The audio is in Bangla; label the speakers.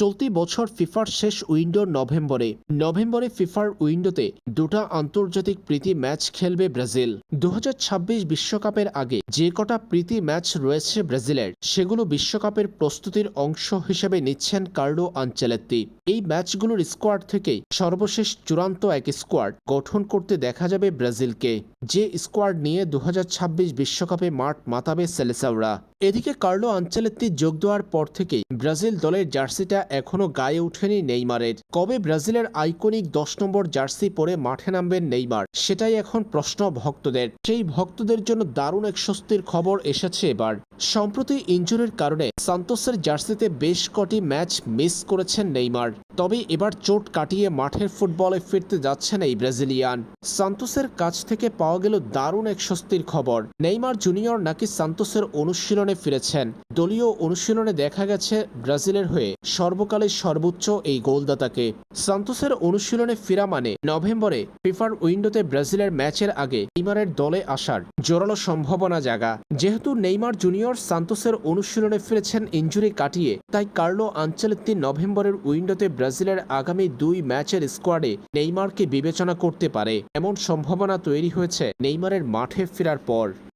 Speaker 1: চলতি বছর ফিফার শেষ উইন্ডো নভেম্বরে। নভেম্বরে ফিফার উইন্ডোতে দুটা আন্তর্জাতিক প্রীতি ম্যাচ খেলবে ব্রাজিল। দু বিশ্বকাপের আগে যে কটা প্রীতি ম্যাচ রয়েছে ব্রাজিলের, সেগুলো বিশ্বকাপের প্রস্তুতির অংশ হিসেবে নিচ্ছেন কার্লো আঞ্চেলেত্তি। এই ম্যাচগুলোর স্কোয়াড থেকেই সর্বশেষ চূড়ান্ত এক স্কোয়াড গঠন করতে দেখা যাবে ব্রাজিলকে। যে স্কোয়াড নিয়ে দু বিশ্বকাপে মাঠ মাতাবে সেলেসাওরা এদিকে কার্লো আঞ্চেলেত্তি যোগ দেওয়ার পর থেকেই ব্রাজিল দলের জার্সিটা এখনও গায়ে ওঠেনি নেইমারের। কবে ব্রাজিলের আইকনিক দশ নম্বর জার্সি পরে মাঠে নামবেন নেইমার, সেটাই এখন প্রশ্ন ভক্তদের। সেই ভক্তদের জন্য দারুণ এক স্বস্তির খবর এসেছে এবার। সম্প্রতি ইঞ্জুরির কারণে সান্তোসের জার্সিতে বেশ কটি ম্যাচ মিস করেছেন নেইমার। তবে এবার চোট কাটিয়ে মাঠের ফুটবলে ফিরতে যাচ্ছেন এই ব্রাজিলিয়ান। সান্তোসের কাছ থেকে পাওয়া গেল দারুণ এক স্বস্তির খবর। নেইমার জুনিয়র নাকি সান্তোসের অনুশীলনে ফিরেছেন? দলীয় অনুশীলনে দেখা গেছে ব্রাজিলের হয়ে সর্বকালের সর্বোচ্চ এই গোলদাতাকে। সান্তোসের অনুশীলনে ফেরা মানে নভেম্বরে ফিফার উইন্ডোতে ব্রাজিলের ম্যাচের আগে নেইমারের দলে আসার জোরালো সম্ভাবনা জাগা। যেহেতু নেইমার জুনিয়র সান্তোসের অনুশীলনে ফিরেছেন, ইঞ্জুরি কাটিয়ে, তাই কার্লো আঞ্চলিক নভেম্বরের উইন্ডোতে ব্রাজিলের আগামী দুই ম্যাচের স্কোয়াডে নেইমারকে বিবেচনা করতে পারে। এমন সম্ভাবনা তৈরি হয়েছে নেইমারের মাঠে ফেরার পর।